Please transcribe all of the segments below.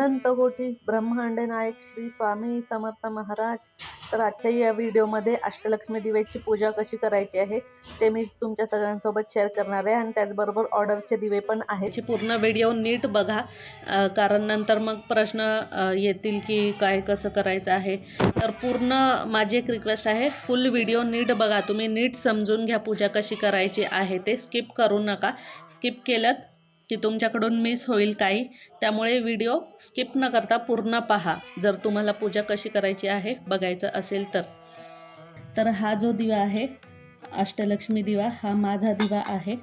अनंत कोटी ब्रह्मांड नायक श्री स्वामी समर्थ महाराज. तर आजच्या या व्हिडिओमध्ये अष्टलक्ष्मी दिव्याची पूजा कशी करायची आहे ते मी तुमच्या सगळ्यांसोबत शेअर करणार आहे. आणि त्याचबरोबर ऑर्डरचे दिवे पण आहे पूर्ण व्हिडिओ नीट बघा. कारण नंतर मग प्रश्न येतील की काय कसं करायचं आहे. तर पूर्ण माझी एक रिक्वेस्ट आहे फुल व्हिडिओ नीट बघा. तुम्ही नीट समजून घ्या पूजा कशी करायची आहे. ते स्किप करू नका. स्किप केलं की तुमच्याकडून मिस होईल काही. त्यामुळे व्हिडिओ स्किप न करता पूर्ण पहा. जर तुम्हाला पूजा कशी करायची आहे बघायचं असेल तर. तर हा जो दिवा आहे अष्टलक्ष्मी दिवा हा माझा दिवा आहे.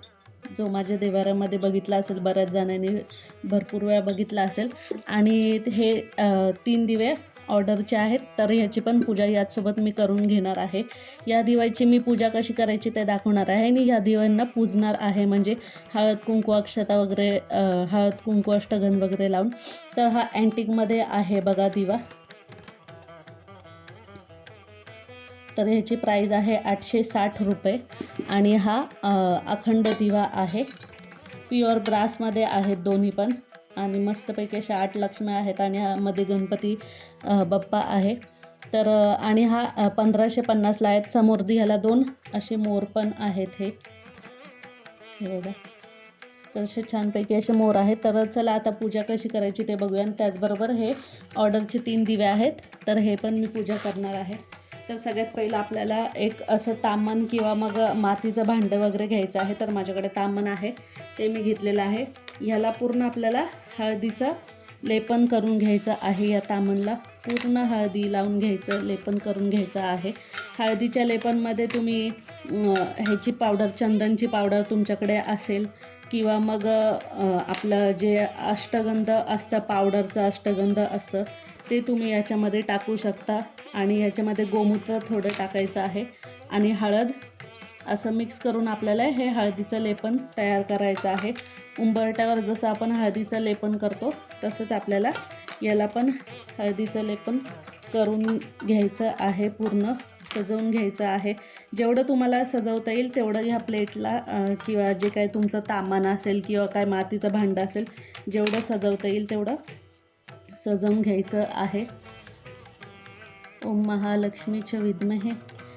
जो माझ्या देवारामध्ये बघितला असेल बऱ्याच जणांनी भरपूर वेळा बघितला असेल. आणि हे तीन दिवे ऑर्डरच्या आहेत तर ह्याची पण पूजा याचसोबत मी करून घेणार आहे. या दिवाळीची मी पूजा कशी करायची ते दाखवणार आहे आणि या दिव्यांना पूजणार आहे म्हणजे हळद कुंकू अक्षता वगैरे हळद कुंकू अष्टगन वगैरे लावून. तर हा अँटिकमध्ये आहे बघा दिवा. तर ह्याची प्राईज आहे आठशे साठ रुपये आणि हा अखंड दिवा आहे. प्युअर ब्रासमध्ये आहेत दोन्ही पण. आणि मस्तपैकी अशा आठ लक्ष्म्या आहेत आणि मध्ये गणपती बाप्पा आहे. तर आणि हा पंधराशे पन्नासला आहेत. समोर ह्याला दोन असे मोर पण आहेत हे. हे बघा. तर असे छानपैकी असे मोर आहेत. तर चला आता पूजा कशी करायची ते बघूया. आणि त्याचबरोबर हे ऑर्डरचे तीन दिवे आहेत. तर हे पण मी पूजा करणार आहे. तर सगळ्यात पहिलं आपल्याला एक असं तामण किंवा मग मातीचं भांडं वगैरे घ्यायचं आहे. तर माझ्याकडे तामण आहे. ते मी घेतलेलं आहे. ह्याला पूर्ण आपल्याला हळदीचं लेपन करून घ्यायचं आहे. या तामणला पूर्ण हळदी लावून घ्यायचं लेपन करून घ्यायचं आहे. हळदीच्या लेपनमध्ये तुम्ही ह्याची पावडर चंदनची पावडर तुमच्याकडे असेल किंवा मग आपलं जे अष्टगंध असतं पावडरचं अष्टगंध असतं ते तुम्ही याच्यामध्ये टाकू शकता. आणि याच्यामध्ये गोमूत्र थोडं टाकायचं आहे. आणि हळद असं मिक्स करून आपल्याला हे हळदीचं लेपन तयार करायचं आहे. उंबरट्यावर जसं आपण हळदीचं लेपन करतो तसंच आपल्याला याला पण हळदीचं लेपन करून घ्यायचं आहे पूर्ण सजवून घ्यायचं आहे. जेवढं तुम्हाला सजवता येईल तेवढं ह्या प्लेटला किंवा जे काय तुमचं तामान असेल किंवा काय मातीचं भांडं असेल जेवढं सजवता येईल तेवढं सजवून घ्यायचं आहे. ओम महालक्ष्मीच्या विद्महे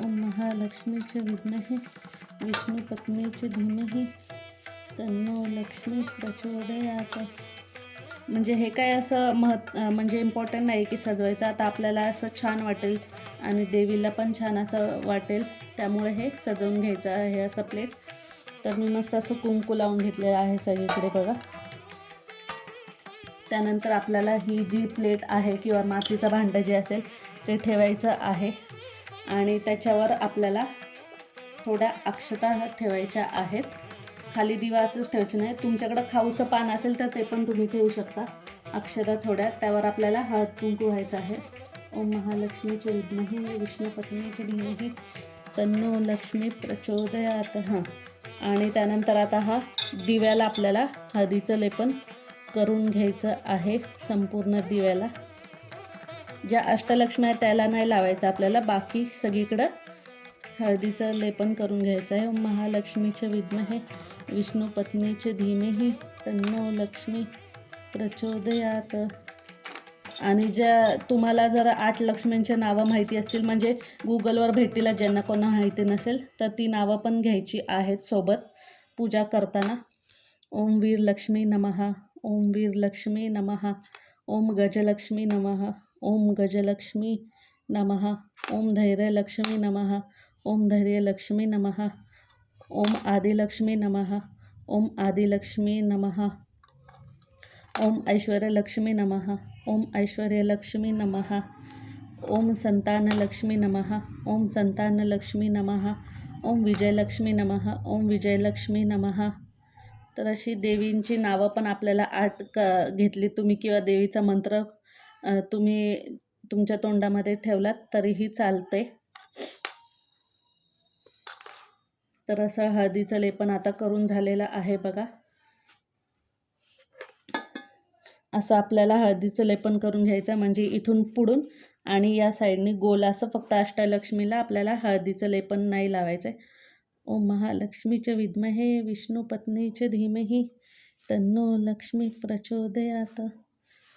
महालक्ष्मीचे विद्महे विष्णू पत्नीचे धीमही तन्नो लक्ष्मी प्रचोदयात. म्हणजे हे काय असं महत् म्हणजे इम्पॉर्टंट नाही की सजवायचं. आता आपल्याला असं छान वाटेल आणि देवीला पण छान असं वाटेल. त्यामुळे हे सजवून घ्यायचं आहे असं प्लेट तर मी मस्त असं कुंकू लावून घेतलेलं आहे सगळीकडे बघा. त्यानंतर आपल्याला ही जी प्लेट आहे किंवा मातीचं भांडं जे असेल ते ठेवायचं आहे. आणि त्याच्यावर आपल्याला थोड्या अक्षता ठेवायच्या आहेत. खाली दिवा असंच ठेवायचे नाही. तुमच्याकडं खाऊचं पान असेल तर ते पण तुम्ही ठेवू शकता. अक्षता थोड्या त्यावर आपल्याला हळद कुंकू व्हायचं आहे. ओम महालक्ष्मीचे विद्महे विष्णुपत्नीचे धीमही तन्नो लक्ष्मी प्रचोदयात. हां. आणि त्यानंतर आता हा दिव्याला आपल्याला हळदीचं लेपन करून घ्यायचं आहे. संपूर्ण दिव्याला. ज्या अष्टलक्ष्मी आहेत त्याला नाही लावायचं आपल्याला. बाकी सगळीकडं हळदीचं लेपन करून घ्यायचं आहे. ओम महालक्ष्मीचे विद्महे विष्णू पत्नीचे धीमेही तन्नो लक्ष्मी प्रचोदयात. आणि ज्या तुम्हाला जर आठ लक्ष्मींची नावं माहिती असतील म्हणजे गुगलवर भेटीला ज्यांना कोणा माहिती नसेल तर ती नावं पण घ्यायची आहेत सोबत. पूजा करताना ओम वीर लक्ष्मी नमहा ओम वीर लक्ष्मी नमः ओम गजलक्ष्मी नमः. ओम गजलक्ष्मी नमः ओम धैर्यलक्ष्मी नमः ओम धैर्यलक्ष्मी नमः ओम आदिलक्ष्मी नमः ओम आदिलक्ष्मी नमः ओम ऐश्वर्यलक्ष्मी नमः ओम ऐश्वर्यलक्ष्मी नमः ओम संतानलक्ष्मी नमः ओम संतानलक्ष्मी नमः ओम विजयलक्ष्मी नमः ओम विजयलक्ष्मी नमः तर अशी देवींची नावं पण आपल्याला आठ क घेतली तुम्ही किंवा देवीचा मंत्र तुम्ही तुमच्या तोंडामध्ये ठेवलात तरीही चालते तर असं हळदीचं लेपन आता करून झालेलं आहे बघा. असं आपल्याला हळदीचं लेपन करून घ्यायचं म्हणजे इथून पुढून आणि या साईडनी गोल. असं फक्त अष्टलक्ष्मीला आपल्याला हळदीचं लेपन नाही लावायचं आहे ओ महालक्ष्मीचे विद्महे विष्णू पत्नीचे धीमही तन्नो लक्ष्मी प्रचोदयात.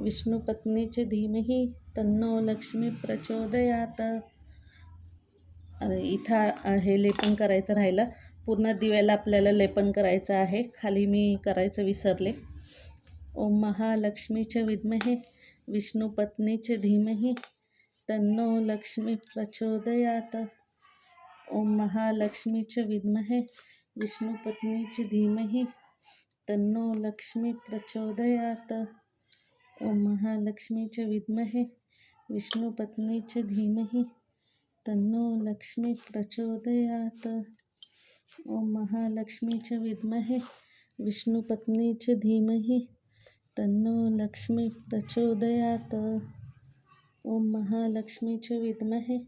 विष्णुपत्नी च धीमहि तन्नो लक्ष्मी प्रचोदयात. इथं हे लेपन करायचं राहिलं. पूर्ण दिव्याला आपल्याला लेपन करायचं आहे. खाली मी करायचं विसरले. ओम महालक्ष्मीचे विद्महे विष्णुपत्नी च धीमहि तन्नो लक्ष्मी प्रचोदयात. ओम महालक्ष्मीचे विद्महे विष्णुपत्नी च धीमहि तन्नो लक्ष्मी प्रचोदयात. महालक्ष्मी महालक्ष्मीचे विद्महे विष्णुपत्नी च धीमहि तन्नो लक्ष्मी प्रचोदयात. ओम महालक्ष्मीचे विद्महे विष्णुपत्नी च धीमहि तन्नो लक्ष्मी प्रचोदयात. ओम महालक्ष्मीचे विद्महे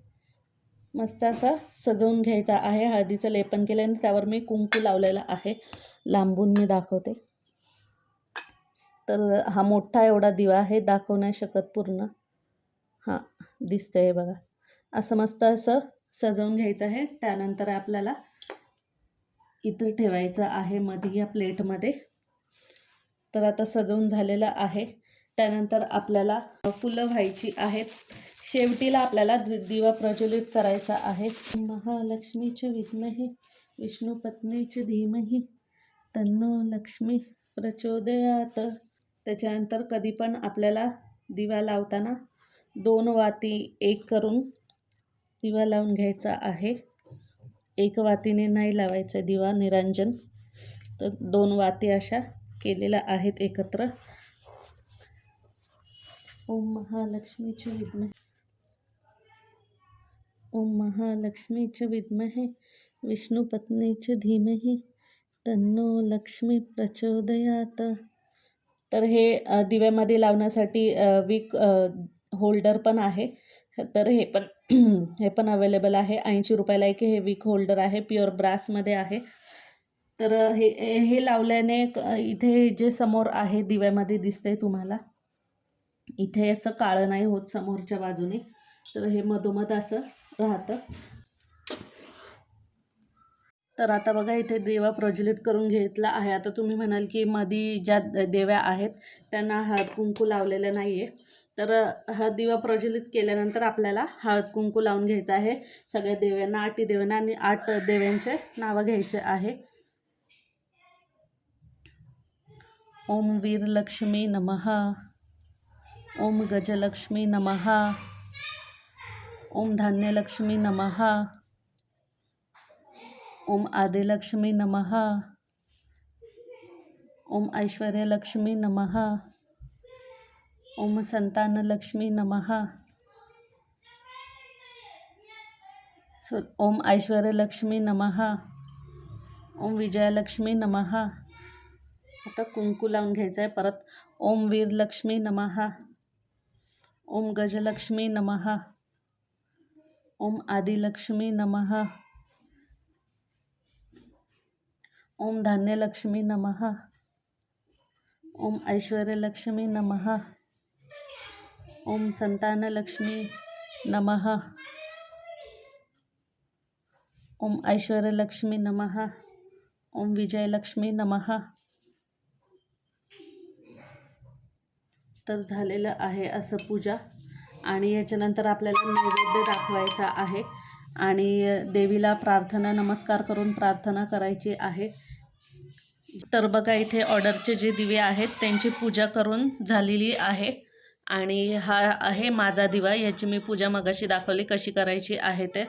मस्त असा सजवून घ्यायचा आहे हळदीचं लेपन केल्याने त्यावर मी कुंकू लावलेला आहे लांबून मी दाखवते. तर हा मोठा एवढा दिवा आहे दाखवू नाही शकत पूर्ण. हां आहे बघा. असं मस्त असं सजवून घ्यायचं आहे. त्यानंतर आपल्याला इथं ठेवायचं आहे मध्ये या प्लेटमध्ये. तर आता सजवून झालेलं आहे. त्यानंतर आपल्याला फुलं व्हायची आहेत. शेवटीला आपल्याला दि दिवा प्रज्वलित करायचा आहे. महालक्ष्मीचे विद्महे विष्णू पत्नीचे धीमही तन्नो लक्ष्मी प्रचोदयात. त्याच्यानंतर कधी पण आपल्याला दिवा लावताना दोन वाती एक करून दिवा लावून घ्यायचा आहे. एक वातीने नाही लावायचं दिवा निरंजन. तर दोन वाती अशा केलेल्या आहेत एकत्र. ओम महालक्ष्मीचे विद्महे ओम महालक्ष्मीचे विद्महे विष्णुपत्नीचे धीमही तन्नो लक्ष्मी प्रचोदयात. तर हे दिव्यामध्ये लावण्यासाठी विक होल्डर पण आहे. तर हे पण हे पण अवेलेबल आहे. ऐंशी रुपयाला एक हे विक होल्डर आहे. प्युअर ब्रासमध्ये आहे. तर हे हे लावल्याने इथे जे समोर आहे दिव्यामध्ये दिसते तुम्हाला. इथे असं काळं नाही होत समोरच्या बाजूने. तर हे मधोमध असं राहतं. तर आता बघा इथे देवा प्रज्वलित करून घेतला आहे. आता तुम्ही म्हणाल की मधी ज्या द- देव्या आहेत त्यांना हळद कुंकू लावलेलं नाही आहे तर हा दिवा प्रज्वलित केल्यानंतर आपल्याला हळद कुंकू लावून घ्यायचं आहे. सगळ्या देव्यांना आठी देव्यांना आणि आठ देव्यांचे नावं घ्यायचे आहे. ओम वीरलक्ष्मी नमः. ओम गजलक्ष्मी नमः. ओम धान्यलक्ष्मी नमः. ओम आदिलक्ष्मी नमः। ओम ऐश्वर्यलक्ष्मी नमः। ओम संतानलक्ष्मी नमः। सो ओम ऐश्वर्यलक्ष्मी नमः। ओम विजयलक्ष्मी नमः। आता कुंकू लावून घ्यायचं आहे परत. ओम वीरलक्ष्मी नमः। ओम गजलक्ष्मी नमः। ओम आदिलक्ष्मी नमः। ओम धान्यलक्ष्मी नमः। ओम ऐश्वर्यलक्ष्मी नमः। ओम संतानलक्ष्मी नमः। ओम ऐश्वर्यलक्ष्मी नमः। ओम विजयलक्ष्मी नमः। तर झालेलं आहे असं पूजा आणि याच्यानंतर आपल्याला नैवेद्य दाखवायचा आहे आणि देवीला प्रार्थना नमस्कार करून प्रार्थना करायची आहे. तर बघा इथे ऑर्डरचे जे दिवे आहेत त्यांची पूजा करून झालेली आहे. आणि हा आहे माझा दिवा याची मी पूजा मगाशी दाखवली कशी करायची आहे ते.